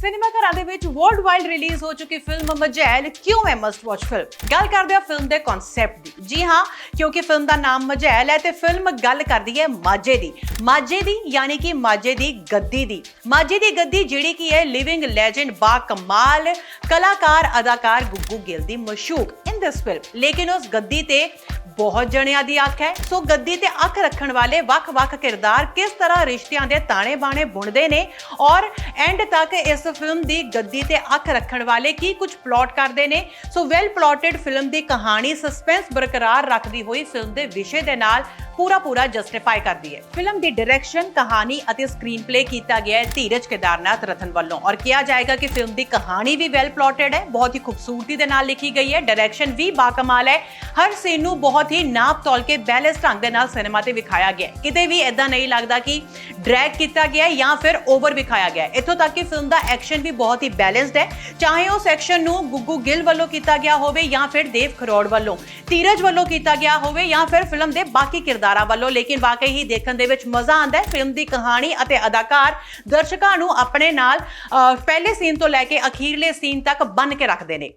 Cinema ਘਰਾਂ ਦੇ ਵਿੱਚ ਵਰਲਡ ਵਾਈਡ ਰਿਲੀਜ਼ ਹੋ ਚੁੱਕੀ ਫਿਲਮ ਮਜੈਲ ਕਿਉਂ ਹੈ ਮਸਟ ਵਾਚ ਫਿਲਮ ਗੱਲ ਕਰਦੇ ਆ ਫਿਲਮ ਦੇ ਕਨਸੈਪਟ ਦੀ। ਜੀ ਹਾਂ, ਕਿਉਂਕਿ ਫਿਲਮ ਦਾ ਨਾਮ ਮਜੈਲ ਹੈ ਤੇ ਫਿਲਮ ਗੱਲ ਕਰਦੀ ਹੈ ਮਾਝੇ ਦੀ। ਮਾਝੇ ਦੀ ਯਾਨੀ ਕਿ ਮਾਝੇ ਦੀ ਗੱਦੀ ਦੀ। ਮਾਝੇ ਦੀ ਗੱਦੀ ਜਿਹੜੀ ਕਿ ਹੈ ਲਿਵਿੰਗ ਲੈਜੈਂਡ ਬਾ ਕਮਾਲ, ਕਲਾਕਾਰ, ਅਦਾਕਾਰ ਗੁੱਗੂ ਗਿੱਲ ਦੀ ਮਸ਼ੂਕ ਇਨ ਦਿਸ ਫਿਲਮ ਲੇਕਿਨ ਉਸ ਗੱਦੀ ਤੇ ਬਹੁਤ ਜਣਿਆਂ ਦੀ ਅੱਖ ਹੈ। ਸੋ ਗੱਦੀ ਤੇ ਅੱਖ ਰੱਖਣ ਵਾਲੇ ਵੱਖ-ਵੱਖ ਕਿਰਦਾਰ ਕਿਸ ਤਰ੍ਹਾਂ ਰਿਸ਼ਤਿਆਂ ਦੇ ਤਾਣੇ ਬਾਣੇ ਬੁਣਦੇ ਨੇ? ਔਰ ਐਂਡ ਤੱਕ ਇਸ ਫਿਲਮ ਦੀ ਗੱਦੀ ਤੇ ਅੱਖ ਰੱਖਣ ਵਾਲੇ ਕੀ ਕੁਝ ਪਲਾਟ ਕਰਦੇ ਨੇ? ਸੋ ਵੈਲ ਪਲਾਟਡ ਫਿਲਮ ਦੀ ਕਹਾਣੀ ਸਸਪੈਂਸ ਬਰਕਰਾਰ ਰੱਖਦੀ ਹੋਈ ਫਿਲਮ ਦੇ ਵਿਸ਼ੇ ਦੇ ਨਾਲ ਪੂਰਾ ਪੂਰਾ ਜਸਟੀਫਾਈ ਕਰਦੀ ਹੈ। ਫਿਲਮ ਦੀ ਡਾਇਰੈਕਸ਼ਨ ਕਹਾਣੀ ਅਤੇ ਸਕਰੀਨ ਪਲੇ ਕੀਤਾ ਗਿਆ ਹੈ ਧੀਰਜ ਕੇਦਾਰਨਾਥ ਰਤਨ ਵੱਲੋਂ। ਔਰ ਕਿਹਾ ਜਾਏਗਾ ਕਿ ਫਿਲਮ ਦੀ ਕਹਾਣੀ ਵੀ ਵੈਲ ਪਲਾਟਡ ਹੈ, ਬਹੁਤ ਹੀ ਖੂਬਸੂਰਤੀ ਦੇ ਨਾਲ ਲਿਖੀ ਗਈ ਹੈ ਡਾਇਰੈਕਸ਼ਨ ਵੀ ਬਾਕਮਾਲ ਹੈ। ਹਰ ਸੀਨ ਨੂੰ ਬਹੁਤ ਹੀ ਨਾਪ ਤੋਲ ਕੇ ਬੈਲੈਂਸ ਢੰਗ ਦੇ ਨਾਲ ਸਿਨੇਮਾ ਤੇ ਵਿਖਾਇਆ ਗਿਆ ਕਿਤੇ ਵੀ ਇਦਾਂ ਨਹੀਂ ਲੱਗਦਾ ਕਿ ਡਰੈਗ ਕੀਤਾ ਗਿਆ ਜਾਂ ਫਿਰ ਓਵਰ ਵਿਖਾਇਆ ਗਿਆ ਇੱਥੋਂ ਤੱਕ ਕਿ ਫਿਲਮ ਦਾ ਐਕਸ਼ਨ ਵੀ ਬਹੁਤ ਹੀ ਬੈਲੈਂਸਡ ਹੈ। ਚਾਹੇ ਉਸ ਐਕਸ਼ਨ ਨੂੰ ਗੁੱਗੂ ਗਿੱਲ ਵੱਲੋਂ ਕੀਤਾ ਗਿਆ ਹੋਵੇ ਜਾਂ ਫਿਰ ਦੇਵ ਖਰੋੜ ਵੱਲੋਂ, ਧੀਰਜ ਵੱਲੋਂ ਕੀਤਾ ਗਿਆ ਹੋਵੇ ਜਾਂ ਫਿਰ ਫਿਲਮ ਦੇ ਬਾਕੀ ਕਿਰਦਾਰ ਵੱਲੋਂ ਲੇਕਿਨ ਵਾਕਈ ਹੀ ਦੇਖਣ ਦੇ ਵਿੱਚ ਮਜ਼ਾ ਆਉਂਦਾ ਹੈ। ਫਿਲਮ ਦੀ ਕਹਾਣੀ ਅਤੇ ਅਦਾਕਾਰ ਦਰਸ਼ਕਾਂ ਨੂੰ ਆਪਣੇ ਨਾਲ ਅਹ, ਪਹਿਲੇ ਸੀਨ ਤੋਂ ਲੈ ਕੇ ਅਖੀਰਲੇ ਸੀਨ ਤੱਕ ਬੰਨ ਕੇ ਰੱਖਦੇ ਨੇ।